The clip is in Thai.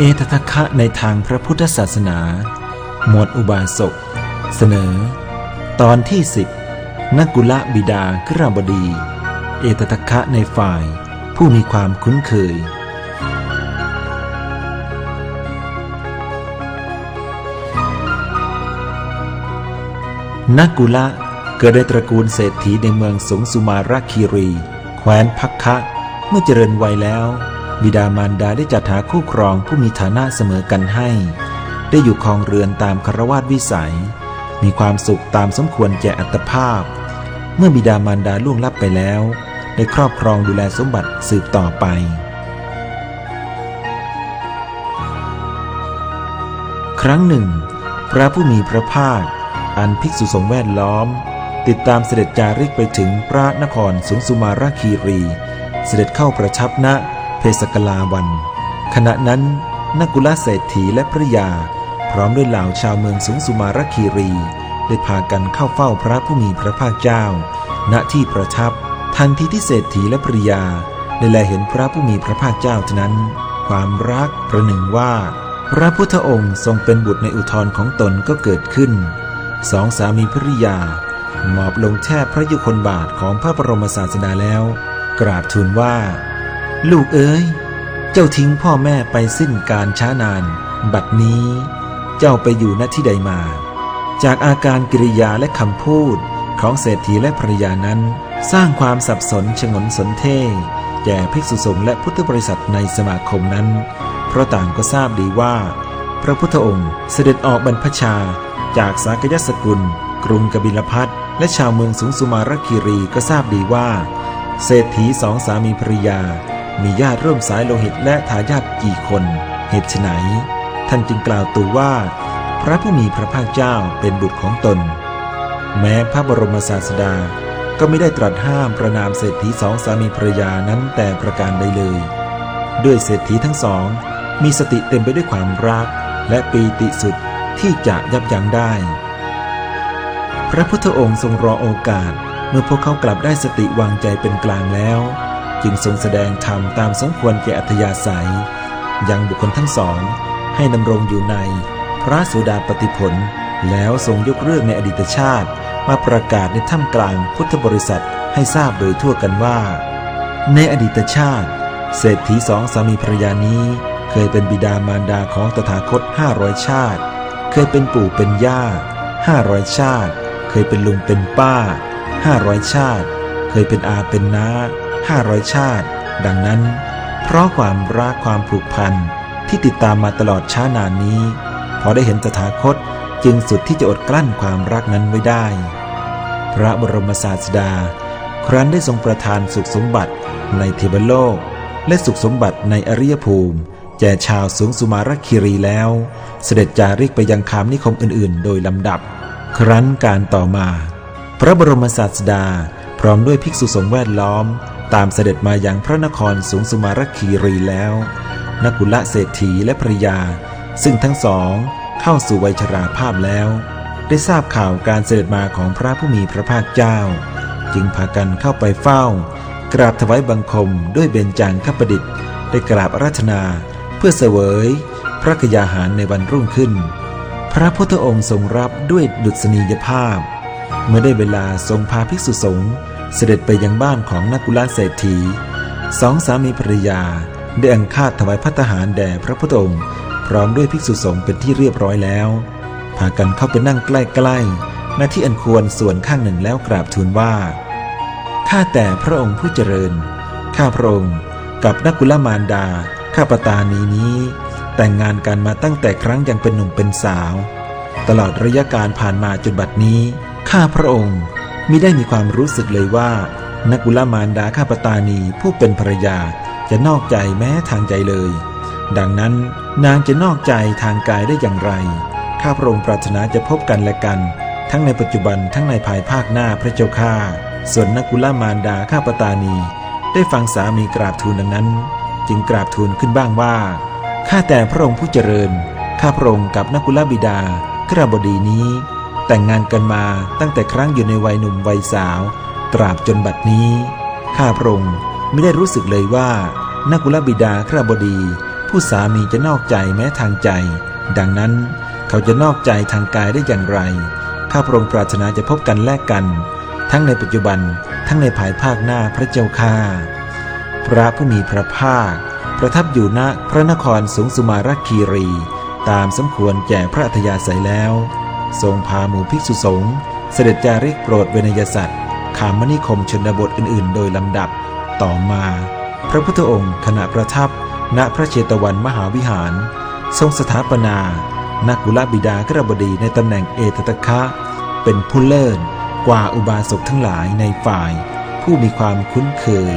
เอตทัคคะในทางพระพุทธศาสนา หมวดอุบาสก เสนอ ตอนที่สิบนักกุละบิดากรบดี เอตทัคคะในฝ่ายผู้มีความคุ้นเคย นักกุละเกิดในตระกูลเศรษฐีในเมืองสงสุมาราคีรี แคว้นพักคะ เมื่อเจริญวัยแล้ว บิดามารดาได้จัดหาคู่ครองผู้มีฐานะเสมอกันให้ ได้อยู่ครองเรือนตามคารวาสวิสัย มีความสุขตามสมควรแก่อัตภาพ เมื่อบิดามารดาล่วงลับไปแล้ว ได้ครอบครองดูแลสมบัติสืบต่อไปครั้งหนึ่ง พระผู้มีพระภาค อันภิกษุสงฆ์แวดล้อม ติดตามเสด็จจาริกไปถึงพระนครสุงสุมาราคีรี เสด็จเข้าประทับณเพ สกลาวัน ขณะนั้นนักุลเศรษฐีและภริยา พร้อมด้วยเหล่าชาวเมืองสุงสุมารคีรี ได้พากันเข้าเฝ้าพระผู้มีพระภาคเจ้า ณที่ประทับ ทันทีที่เศรษฐีและภริยาได้แลเห็นพระผู้มีพระภาคเจ้าเท่านั้น ความรักประหนึ่งว่า พระพุทธองค์ทรงเป็นบุตรในอุทธรของตนก็เกิดขึ้น สองสามีภริยา หมอบลงแทบพระยุคลบาทของพระบรมศาสดาแล้ว กราบทูลว่า ลูกเอ๋ย เจ้าทิ้งพ่อแม่ไปสิ้นการช้านาน บัดนี้ เจ้าไปอยู่ณที่ใดมา จากอาการกิริยาและคำพูดของเศรษฐีและภรรยานั้น สร้างความสับสนชงนสนเท่แก่ภิกษุสงฆ์และพุทธบริษัทในสมาคมนั้น เพราะต่างก็ทราบดีว่า พระพุทธองค์เสด็จออกบรรพชา จากสากยสกุล กรุงกบิลพัทและชาวเมืองสุงสุมารคีรีก็ทราบดีว่า เศรษฐีสองสามีภรรยา มีญาติร่วมสายโลหิตและทายาทกี่คน เหตุไฉนท่านจึงกล่าวตูว่า พระผู้มีพระภาคเจ้าเป็นบุตรของตน แม้พระบรมศาสดาก็ไม่ได้ตรัสห้ามประนามเศรษฐีสองสามีภรรยานั้นแต่ประการใดเลย ด้วยเศรษฐีทั้งสอง มีสติเต็มไปด้วยความรัก และปีติสุดที่จะยับยั้งได้ พระพุทธองค์ทรงรอโอกาส เมื่อพวกเขากลับได้สติวางใจเป็นกลางแล้ว จึงทรงแสดงธรรมตามสมควรแก่อัธยาศัย ยังบุคคลทั้งสอง ให้ดำรงอยู่ในพระสุดาปฏิผล แล้วทรงยกเรื่องในอดีตชาติ มาประกาศในถ้ำกลางพุทธบริษัทให้ทราบโดยทั่วกันว่า ในอดีตชาติ เศรษฐีสองสามีภรรยานี้ เคยเป็นบิดามารดาของตถาคตห้าร้อยชาติ เคยเป็นปู่เป็นย่าห้าร้อยชาติ เคยเป็นลุงเป็นป้าห้าร้อยชาติ เคยเป็นอาเป็นน้า ห้าร้อยชาติ ดังนั้น เพราะความรักความผูกพันที่ติดตามมาตลอดช้านานนี้ พอได้เห็นตถาคตจึงสุดที่จะอดกลั้นความรักนั้นไว้ได้ พระบรมศาสดา ครั้นได้ทรงประทานสุขสมบัติในเทวโลก และสุขสมบัติในอริยภูมิแก่ชาวสูงสุมารคีรีแล้ว เสด็จจาริกไปยังคามนิคมอื่นๆ โดยลำดับ ครั้นการต่อมา พระบรมศาสดาพร้อมด้วยภิกษุสงฆ์แวดล้อม ตามเสด็จมายังพระนครสูงสุมารคีรีแล้วนกุละเศรษฐีและภรรยา ซึ่งทั้งสองเข้าสู่วัยชราภาพแล้ว ได้ทราบข่าวการเสด็จมาของพระผู้มีพระภาคเจ้า จึงพากันเข้าไปเฝ้า กราบถวายบังคมด้วยเบญจางคประดิษฐ์ ได้กราบอาราธนาเพื่อเสวย พระกยาหารในวันรุ่งขึ้น พระพุทธองค์ทรงรับด้วยดุษณียภาพ เมื่อได้เวลาทรงพาภิกษุสงฆ์ เสด็จไปยังบ้านของนักกุลาเศรษฐีสองสามีภรรยาได้อังคาดถวายพัตหารแด่พระพุทธองค์พร้อมด้วยภิกษุสงฆ์เป็นที่เรียบร้อยแล้ว พากันเข้าไปนั่งใกล้ๆหน้าที่อันควรส่วนข้างหนึ่งแล้วกราบทูลว่า ข้าแต่พระองค์ผู้เจริญ ข้าพระองค์กับนักกุลมารดา ข้าปตานีนี้ แต่งงานกันมาตั้งแต่ครั้งยังเป็นหนุ่มเป็นสาว ตลอดระยะการผ่านมาจนบัดนี้ ข้าพระองค์ มิได้มีความรู้สึกเลยว่า นักกุลมารดาข้าปตานีผู้เป็นภรรยาจะนอกใจแม้ทางใจเลย ดังนั้นนางจะนอกใจทางกายได้อย่างไร ข้าพระองค์ปรารถนาจะพบกันและกัน ทั้งในปัจจุบันทั้งในภายภาคหน้าพระเจ้าข้าส่วนนักกุลมารดาข้าปตานี ได้ฟังสามีกราบทูลดังนั้น จึงกราบทูลขึ้นบ้างว่า ข้าแต่พระองค์ผู้เจริญ ข้าพระองค์กับนักกุลบิดาขราบดีนี้ แต่งงานกันมาตั้งแต่ครั้งอยู่ในวัยหนุ่มวัยสาว ตราบจนบัดนี้ ข้าพระองค์ไม่ได้รู้สึกเลยว่านักกุลบิดาขราบดี ผู้สามีจะนอกใจแม้ทางใจ ดังนั้นเขาจะนอกใจทางกายได้อย่างไร ข้าพระองค์ปรารถนาจะพบกันแลกกัน ทั้งในปัจจุบันทั้งในภายภาคหน้าพระเจ้าค่าพระผู้มีพระภาค ประทับอยู่ณพระนครสูงสุมาราคีรี ตามสมควรแก่พระอัธยาศัยแล้ว ทรงพาหมู่ภิกษุสงฆ์เสด็จจาริกโปรดเวนยสัตว์ขามนิคมชนบทอื่น ๆ โดยลำดับ ต่อมา พระพุทธองค์ขณะประทับ ณพระเชตวันมหาวิหาร ทรงสถาปนานากุลบิดากระบดีในตำแหน่งเอตตะคะ เป็นผู้เลิศกว่าอุบาสกทั้งหลายในฝ่าย ผู้มีความคุ้นเคย